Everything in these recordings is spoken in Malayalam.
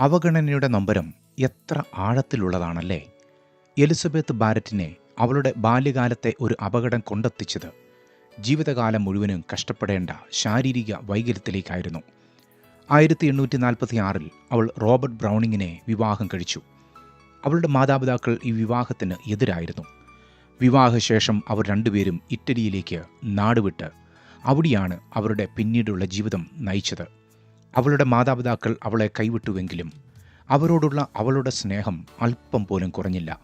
അവഗണനയുടെ നൊമ്പരം എത്ര ആഴത്തിലുള്ളതാണല്ലേ? എലിസബത്ത് ബാരറ്റിനെ അവളുടെ ബാല്യകാലത്തെ ഒരു അപകടം കൊണ്ടെത്തിച്ചത് ജീവിതകാലം മുഴുവനും കഷ്ടപ്പെടേണ്ട ശാരീരിക വൈകല്യത്തിലേക്കായിരുന്നു. ആയിരത്തി എണ്ണൂറ്റി നാൽപ്പത്തി ആറിൽ അവൾ റോബർട്ട് ബ്രൗണിങ്ങിനെ വിവാഹം കഴിച്ചു. അവളുടെ മാതാപിതാക്കൾ ഈ വിവാഹത്തിന് എതിരായിരുന്നു. വിവാഹശേഷം അവർ രണ്ടുപേരും ഇറ്റലിയിലേക്ക് നാടുവിട്ട് അവിടെയാണ് അവരുടെ പിന്നീടുള്ള ജീവിതം നയിച്ചത്. അവളുടെ മാതാപിതാക്കൾ അവളെ കൈവിട്ടുവെങ്കിലും അവരോടുള്ള അവളുടെ സ്നേഹം അല്പം പോലും കുറഞ്ഞില്ല.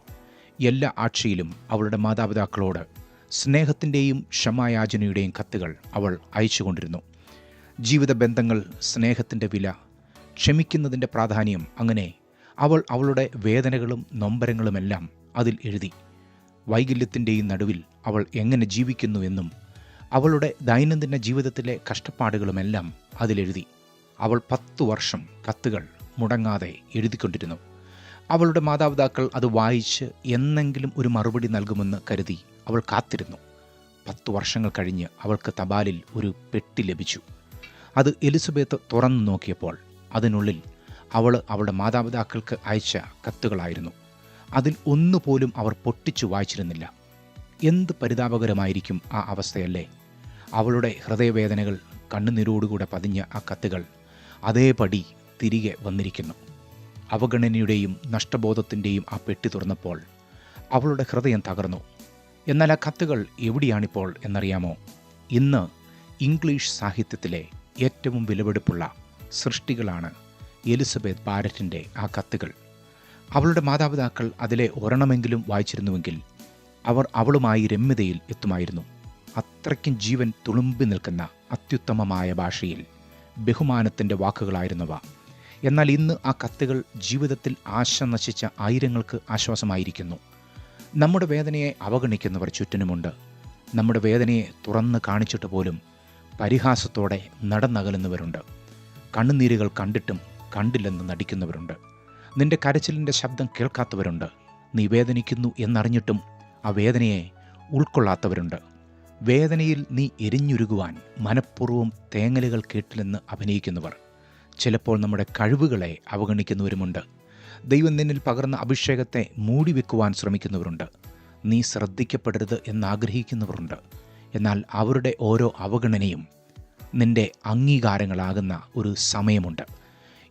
എല്ലാ ആഴ്ചയിലും അവളുടെ മാതാപിതാക്കളോട് സ്നേഹത്തിന്റെയും ക്ഷമായാചനയുടെയും കത്തുകൾ അവൾ അയച്ചുകൊണ്ടിരുന്നു. ജീവിത ബന്ധങ്ങൾ സ്നേഹത്തിന്റെ വില ക്ഷമിക്കുന്നതിന്റെ പ്രാധാന്യം അങ്ങനെ അവൾ അവളുടെ വേദനകളും നൊമ്പരങ്ങളുമെല്ലാം അതിൽ എഴുതി. വൈകല്യത്തിന്റെയും നടുവിൽ അവൾ എങ്ങനെ ജീവിക്കുന്നുവെന്നും അവളുടെ ദൈനംദിന ജീവിതത്തിലെ കഷ്ടപ്പാടുകളുമെല്ലാം അതിലെഴുതി അവൾ പത്തു വർഷം കത്തുകൾ മുടങ്ങാതെ എഴുതിക്കൊണ്ടിരുന്നു. അവളുടെ മാതാപിതാക്കൾ അത് വായിച്ച് എന്നെങ്കിലും ഒരു മറുപടി നൽകുമെന്ന് കരുതി അവൾ കാത്തിരുന്നു. പത്തു വർഷങ്ങൾ കഴിഞ്ഞ് അവൾക്ക് തപാലിൽ ഒരു പെട്ടി ലഭിച്ചു. അത് എലിസബത്ത് തുറന്നു നോക്കിയപ്പോൾ അതിനുള്ളിൽ അവൾ അവളുടെ മാതാപിതാക്കൾക്ക് അയച്ച കത്തുകളായിരുന്നു. അതിൽ ഒന്നുപോലും അവർ പൊട്ടിച്ചു വായിച്ചിരുന്നില്ല. എന്ത് പരിതാപകരമായിരിക്കും ആ അവസ്ഥയല്ലേ? അവളുടെ ഹൃദയവേദനകൾ കണ്ണുനീരോടുകൂടെ പതിഞ്ഞ ആ കത്തുകൾ അതേപടി തിരികെ വന്നിരിക്കുന്നു. അവഗണനയുടെയും നഷ്ടബോധത്തിന്റെയും ആ പെട്ടി തുറന്നപ്പോൾ അവളുടെ ഹൃദയം തകർന്നു. എന്നാൽ ആ കത്തുകൾ എവിടെയാണിപ്പോൾ എന്നറിയാമോ? ഇന്ന് ഇംഗ്ലീഷ് സാഹിത്യത്തിലെ ഏറ്റവും വിലപിടിപ്പുള്ള സൃഷ്ടികളാണ് എലിസബത്ത് ബാരറ്റിന്റെ ആ കത്തുകൾ. അവളുടെ മാതാപിതാക്കൾ അതിലെ ഒരെണ്ണമെങ്കിലും വായിച്ചിരുന്നുവെങ്കിൽ അവർ അവളുമായി രമ്യതയിൽ എത്തുമായിരുന്നു. അത്രയ്ക്കും ജീവൻ തുളുമ്പി നിൽക്കുന്ന അത്യുത്തമമായ ഭാഷയിൽ ബഹുമാനത്തിന്റെ വാക്കുകളായിരുന്നവ. എന്നാൽ ഇന്ന് ആ കത്തുകൾ ജീവിതത്തിൽ ആശ നശിച്ച ആയിരങ്ങൾക്ക് ആശ്വാസമായിരിക്കുന്നു. നമ്മുടെ വേദനയെ അവഗണിക്കുന്നവർ ചുറ്റിനുമുണ്ട്. നമ്മുടെ വേദനയെ തുറന്ന് കാണിച്ചിട്ട് പോലും പരിഹാസത്തോടെ നടന്നകലുന്നവരുണ്ട്. കണ്ണുനീരുകൾ കണ്ടിട്ടും കണ്ടില്ലെന്ന് നടിക്കുന്നവരുണ്ട്. നിന്റെ കരച്ചിലിന്റെ ശബ്ദം കേൾക്കാത്തവരുണ്ട്. നീ വേദനിക്കുന്നു എന്നറിഞ്ഞിട്ടും ആ വേദനയെ ഉൾക്കൊള്ളാത്തവരുണ്ട്. വേദനയിൽ നീ എരിഞ്ഞുരുകുവാൻ മനഃപൂർവം തേങ്ങലുകൾ കേട്ടില്ലെന്ന് അഭിനയിക്കുന്നവർ. ചിലപ്പോൾ നമ്മുടെ കഴിവുകളെ അവഗണിക്കുന്നവരുമുണ്ട്. ദൈവം നിന്നിൽ പകർന്ന അഭിഷേകത്തെ മൂടിവെക്കുവാൻ ശ്രമിക്കുന്നവരുണ്ട്. നീ ശ്രദ്ധിക്കപ്പെടരുത് എന്നാഗ്രഹിക്കുന്നവരുണ്ട്. എന്നാൽ അവരുടെ ഓരോ അവഗണനയും നിന്റെ അംഗീകാരങ്ങളാകുന്ന ഒരു സമയമുണ്ട്.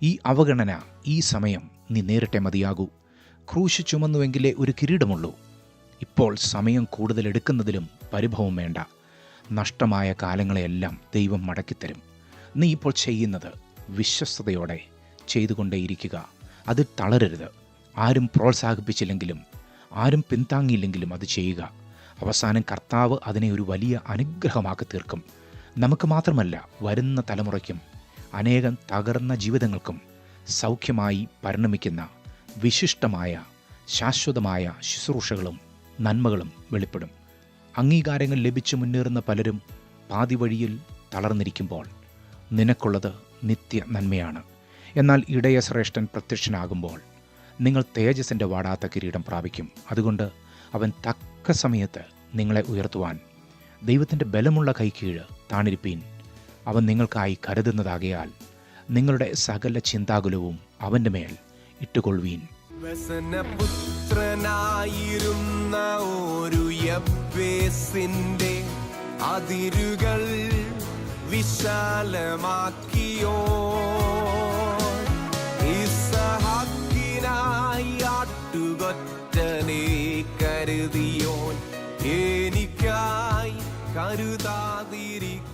ഈ അവഗണന ഈ സമയം നീ നേരിട്ടേ മതിയാകൂ. ക്രൂശ് ചുമന്നുവെങ്കിലേ ഒരു കിരീടമുള്ളൂ. ഇപ്പോൾ സമയം കൂടുതൽ എടുക്കുന്നതിലും പരിഭവം വേണ്ട. നഷ്ടമായ കാലങ്ങളെയെല്ലാം ദൈവം മടക്കിത്തരും. നീ ഇപ്പോൾ ചെയ്യുന്നത് വിശ്വസ്തയോടെ ചെയ്തുകൊണ്ടേയിരിക്കുക. അത് തളരരുത്. ആരും പ്രോത്സാഹിപ്പിച്ചില്ലെങ്കിലും ആരും പിന്താങ്ങിയില്ലെങ്കിലും അത് ചെയ്യുക. അവസാനം കർത്താവ് അതിനെ ഒരു വലിയ അനുഗ്രഹമാക്കി തീർക്കും. നമുക്ക് മാത്രമല്ല വരുന്ന തലമുറയ്ക്കും അനേകം തകർന്ന ജീവിതങ്ങൾക്കും സൗഖ്യമായി പരിണമിക്കുന്ന വിശിഷ്ടമായ ശാശ്വതമായ ശുശ്രൂഷകളും നന്മകളും വെളിപ്പെടും. അംഗീകാരങ്ങൾ ലഭിച്ചു മുന്നേറുന്ന പലരും പാതി വഴിയിൽ തളർന്നിരിക്കുമ്പോൾ നിനക്കുള്ളത് നിത്യ നന്മയാണ്. എന്നാൽ ഇടയ ശ്രേഷ്ഠൻ പ്രത്യക്ഷനാകുമ്പോൾ നിങ്ങൾ തേജസ്സിന്റെ വാടാത്ത കിരീടം പ്രാപിക്കും. അതുകൊണ്ട് അവൻ തക്ക സമയത്ത് നിങ്ങളെ ഉയർത്തുവാൻ ദൈവത്തിന്റെ ബലമുള്ള കൈക്കീഴ് താണിരിപ്പീൻ. അവൻ നിങ്ങൾക്കായി കരുതുന്നതാകയാൽ നിങ്ങളുടെ സകല ചിന്താകുലവും അവന്റെ മേൽ ഇട്ടുകൊള്ളുവീൻ. വ്യസനപുത്രനായിരുന്ന ഒരു യബ്ബേസിന്റെ അതിരുകൾ വിശാലമാക്കിയോ? ഇസഹാക്കിനായി ആട്ടുകൊറ്റനെ കരുതിയോൻ. എനിക്കായി കരുതാതിരിക്കുമോ